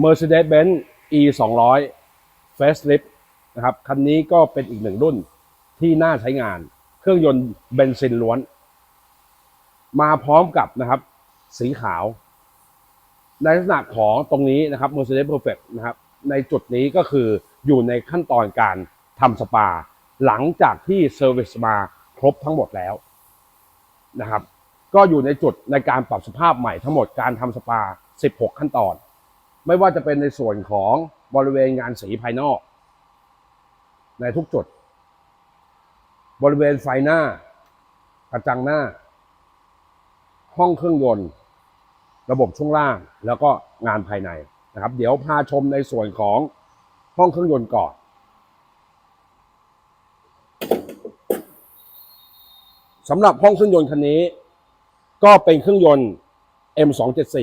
Mercedes-Benz E 2 0 0 Facelift นะครับ คันนี้ก็เป็นอีกหนึ่งรุ่นที่น่าใช้งาน เครื่องยนต์เบนซินล้วน มาพร้อมกับนะครับ สีขาว ในลักษณะของตรงนี้นะครับ Mercedes Perfect นะครับ ในจุดนี้ก็คืออยู่ในขั้นตอนการทำสปา หลังจากที่เซอร์วิสมาครบทั้งหมดแล้วนะครับ ก็อยู่ในจุดในการปรับสภาพใหม่ทั้งหมดการทำสปา 16 ขั้นตอน ไม่ว่าจะเป็นในส่วนของบริเวณงานสีภายนอก ในทุกจุด บริเวณไฟหน้ากระจังหน้า ห้องเครื่องยนต์ ระบบช่วงล่างแล้วก็งานภายในนะครับ เดี๋ยวพาชมในส่วนของห้องเครื่องยนต์ก่อนสำหรับห้องเครื่องยนต์คันนี้ ก็เป็นเครื่องยนต์ M274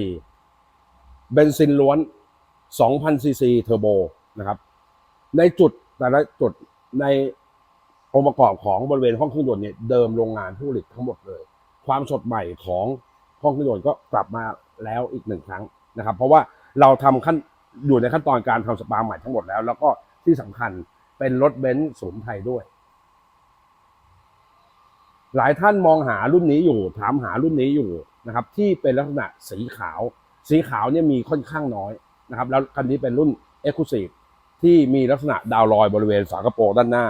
เบนซินล้วน 2,000ซีซีเทอร์โบนะครับ ในจุดแต่ละจุดในองค์ประกอบของบริเวณห้องเครื่องยนต์เนี่ยเดิมโรงงานผู้ผลิตทั้งหมดเลย ความสดใหม่ของห้องเครื่องยนต์ก็กลับมาแล้วอีกหนึ่งครั้งนะครับ เพราะว่าเราทำขั้นอยู่ในขั้นตอนการทำสปาใหม่ทั้งหมดแล้ว แล้วก็ที่สำคัญเป็นรถเบนซ์ศูนย์ไทยด้วย หลายท่านมองหารุ่นนี้อยู่ ถามหารุ่นนี้อยู่นะครับ ที่เป็นลักษณะสีขาว สีขาวเนี่ยมีค่อนข้างน้อยนะครับ แล้วคันนี้เป็นรุ่น e x c l u s i v e ที่มีลักษณะดาวลอยบริเวณฝากระโปรงด้านหน้า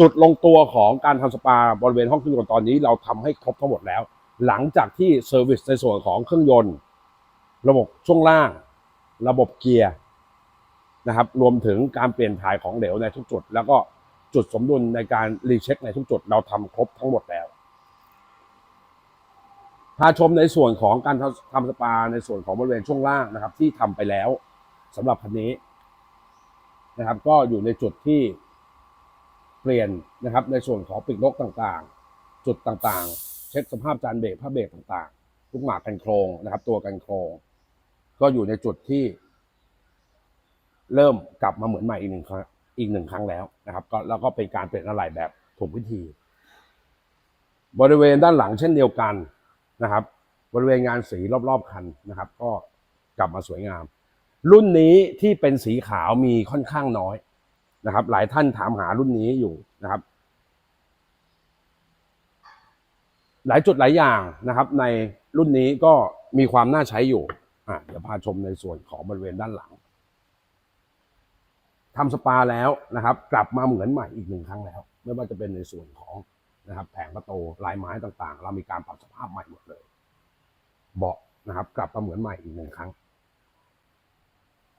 จุดลงตัวของการทำสปาบริเวณห้องเครื่องยนต์ตอนนี้เราทำให้ครบทั้งหมดแล้ว หลังจากที่เซอร์วิสในส่วนของเครื่องยนต์ ระบบช่วงล่าง ระบบเกียร์นะครับ รวมถึงการเปลี่ยนถ่ายของเหลวในทุกจุด แล้วก็จุดสมดุลในการรีเช็คในทุกจุด เราทำครบทั้งหมดแล้ว พาชมในส่วนของการทำสปาในส่วนของบริเวณช่วงล่างนะครับ ที่ทำไปแล้วสำหรับคันนี้นะครับ ก็อยู่ในจุดที่เปลี่ยนนะครับ ในส่วนของปีกนกต่างๆ จุดต่างๆ เช็คสภาพจานเบรกผ้าเบรกต่างๆลูกหมากกันโครงนะครับ ตัวกันโครง ก็อยู่ในจุดที่ เริ่มกลับมาเหมือนใหม่อีกหนึ่งครั้งอีกหนึ่งครั้งแล้วนะครับ ก็แล้วก็เป็นการเปลี่ยนอะไหล่แบบถูกวิธี บริเวณด้านหลังเช่นเดียวกัน นะครับ บริเวณงานสีรอบๆคันนะครับ ก็กลับมาสวยงาม รุ่นนี้ที่เป็นสีขาวมีค่อนข้างน้อยนะครับ หลายท่านถามหารุ่นนี้อยู่นะครับ หลายจุดหลายอย่างนะครับ ในรุ่นนี้ก็มีความน่าใช้อยู่อะเดี๋ยวพาชมในส่วนของบริเวณด้านหลังทำสปาแล้วนะครับ กลับมาเหมือนใหม่อีกหนึ่งครั้งแล้ว ไม่ว่าจะเป็นในส่วนของ นะครับ แผงประตูลายไม้ต่างๆ เรามีการปรับสภาพใหม่หมดเลย เบาะนะครับ กลับมาเหมือนใหม่อีกหนึ่งครั้ง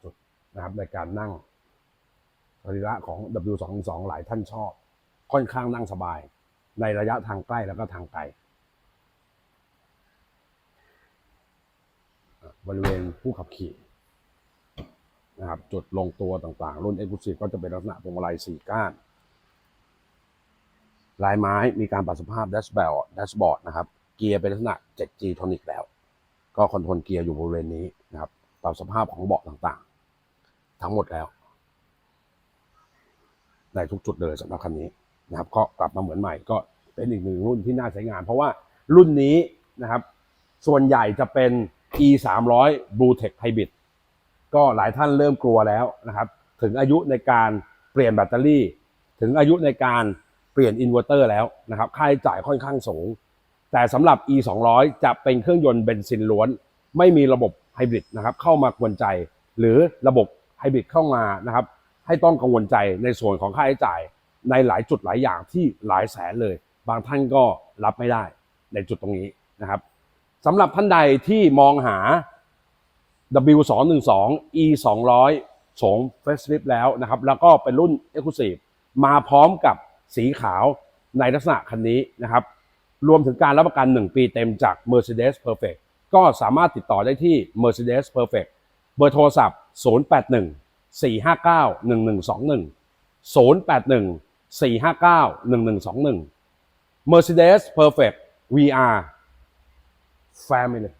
จุดนะครับ ในการนั่งสรีระของ W212 หลายท่านชอบ ค่อนข้างนั่งสบาย ในระยะทางใกล้แล้วก็ทางไกลบริเวณผู้ขับขี่นะครับจุดลงตัวต่างๆ รุ่น e x c l u s i v e ก็จะเป็นลักษณะพวงมาลัยสี่ก้าน ลายไม้มีการปรับสภาพแดชบอร์ดแดชบอร์ดนะครับ เกียร์เป็นลักษณะ 7G โทนิกแล้ว ก็คอนโทรลเกียร์อยู่บริเวณนี้นะครับ ปรับสภาพของเบาะต่างๆ ทั้งหมดแล้วในทุกจุดเลยสำหรับคันนี้นะครับ ก็กลับมาเหมือนใหม่ก็เป็นอีกหนึ่งรุ่นที่น่าใช้งาน เพราะว่ารุ่นนี้นะครับ ส่วนใหญ่จะเป็น e 3 0 0 Blue Tech Hybrid ก็หลายท่านเริ่มกลัวแล้วนะครับ ถึงอายุในการเปลี่ยนแบตเตอรี่ ถึงอายุในการ เปลี่ยนอินเวอร์เตอร์แล้วนะครับค่าใช้จ่ายค่อนข้างสูง แต่สำหรับ e 2 0 0จะเป็นเครื่องยนต์เบนซินล้วน ไม่มีระบบไฮบริดนะครับเข้ามากวนใจ หรือระบบไฮบริดเข้ามานะครับให้ต้องกังวลใจในส่วนของค่าใช้จ่ายในหลายจุดหลายอย่างที่หลายแสนเลย บางท่านก็รับไม่ได้ในจุดตรงนี้นะครับสำหรับท่านใดที่มองหา W212 E 200โฉม Facelift แล้วนะครับ แล้วก็เป็นรุ่น Exclusive มาพร้อมกับ สีขาวในลักษณะคันนี้นะครับ รวมถึงการรับประกัน 1 ปีเต็มจาก Mercedes Perfect ก็สามารถติดต่อได้ที่ Mercedes Perfect เบอร์โทรศัพท์ 081 459 1121 081 459 1121 Mercedes Perfect VR Family